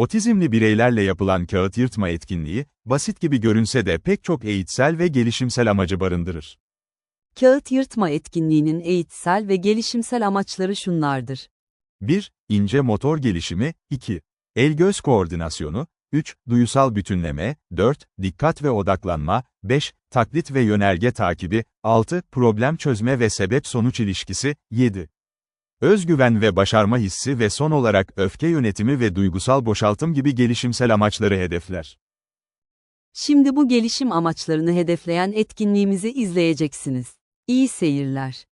Otizmli bireylerle yapılan kağıt yırtma etkinliği, basit gibi görünse de pek çok eğitsel ve gelişimsel amacı barındırır. Kağıt yırtma etkinliğinin eğitsel ve gelişimsel amaçları şunlardır. 1. İnce motor gelişimi, 2. El-göz koordinasyonu, 3. Duyusal bütünleme, 4. Dikkat ve odaklanma, 5. Taklit ve yönerge takibi, 6. Problem çözme ve sebep-sonuç ilişkisi, 7. Özgüven ve başarma hissi ve son olarak öfke yönetimi ve duygusal boşaltım gibi gelişimsel amaçları hedefler. Şimdi bu gelişim amaçlarını hedefleyen etkinliğimizi izleyeceksiniz. İyi seyirler.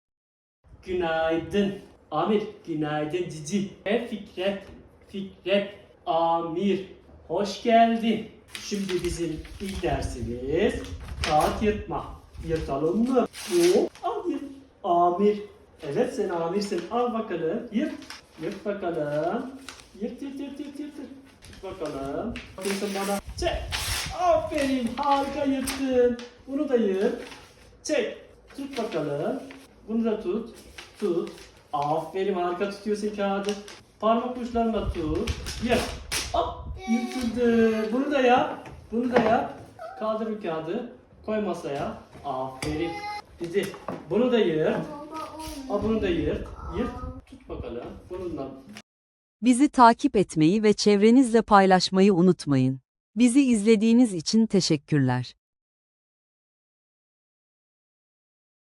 Günaydın. Amir, günaydın cici. E Fikret, Fikret, Amir. Hoş geldin. Şimdi bizim ilk dersimiz kağıt yırtma. Yırtalım mı? O, al yırt. Amir. Evet sen amirsin. Al bakalım. Yırt. Yırt bakalım. Yırt yırt yırt yırt yırt. yırt. Yırt bakalım. Bakıyorsun bana. Çek. Aferin. Harika yırttın. Bunu da yırt. Çek. Tut bakalım. Bunu da tut. Tut. Aferin harika tutuyorsun kağıdı. Parmak uçlarına tut. Yap. Hop. Yırtıldı. Bunu da yap. Bunu da yap. Kaldır bu kağıdı. Koy masaya. Aferin. Dizi. Bunu da yırt. Aa, bunu da yırt. Yırt. Tut bakalım. Bunu da Bizi takip etmeyi ve çevrenizle paylaşmayı unutmayın. Bizi izlediğiniz için teşekkürler.